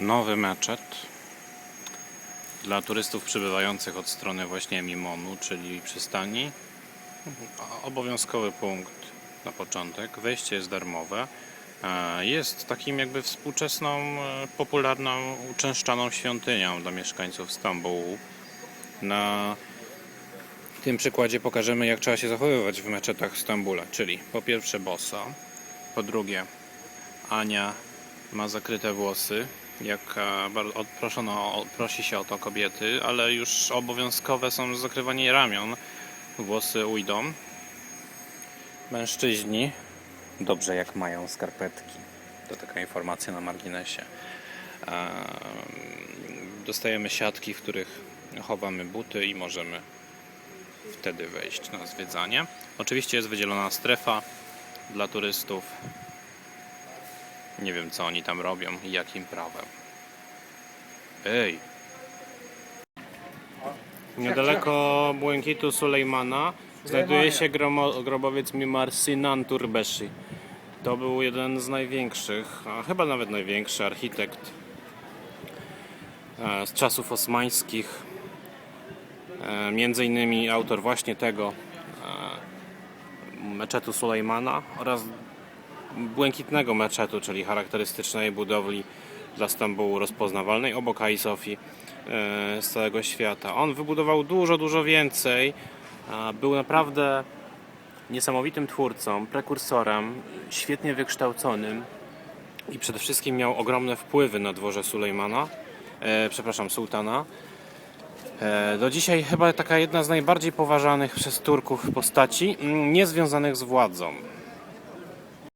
nowy meczet dla turystów przybywających od strony właśnie Mimonu, czyli przystani. Obowiązkowy punkt na początek. Wejście jest darmowe. E, Jest takim jakby współczesną, e, popularną, uczęszczaną świątynią dla mieszkańców Stambułu. Na tym przykładzie pokażemy, jak trzeba się zachowywać w meczetach w. Czyli po pierwsze bossa, po drugie Ania ma zakryte włosy, jak proszono, prosi się o to kobiety, ale już obowiązkowe są zakrywanie ramion, włosy ujdą. Mężczyźni dobrze jak mają skarpetki. To taka informacja na marginesie. Em, Dostajemy siatki, w których chowamy buty i możemy wtedy wejść na zwiedzanie. Oczywiście jest wydzielona strefa dla turystów. Nie wiem, co oni tam robią i jakim prawem. Ej! Niedaleko Błękitu Sulejmana znajduje się gromo, grobowiec Mimar Sinan Turbeshi. To był jeden z największych, a chyba nawet największy architekt e, z czasów osmańskich. E, Między innymi autor właśnie tego e, meczetu Sulejmana oraz błękitnego meczetu, czyli charakterystycznej budowli dla Stambułu rozpoznawalnej obok Ai Sofii e, z całego świata. On wybudował dużo, dużo więcej. Był naprawdę niesamowitym twórcą, prekursorem, świetnie wykształconym i przede wszystkim miał ogromne wpływy na dworze Sulejmana, e, przepraszam, sułtana. E, Do dzisiaj chyba taka jedna z najbardziej poważanych przez Turków postaci, mm, niezwiązanych z władzą.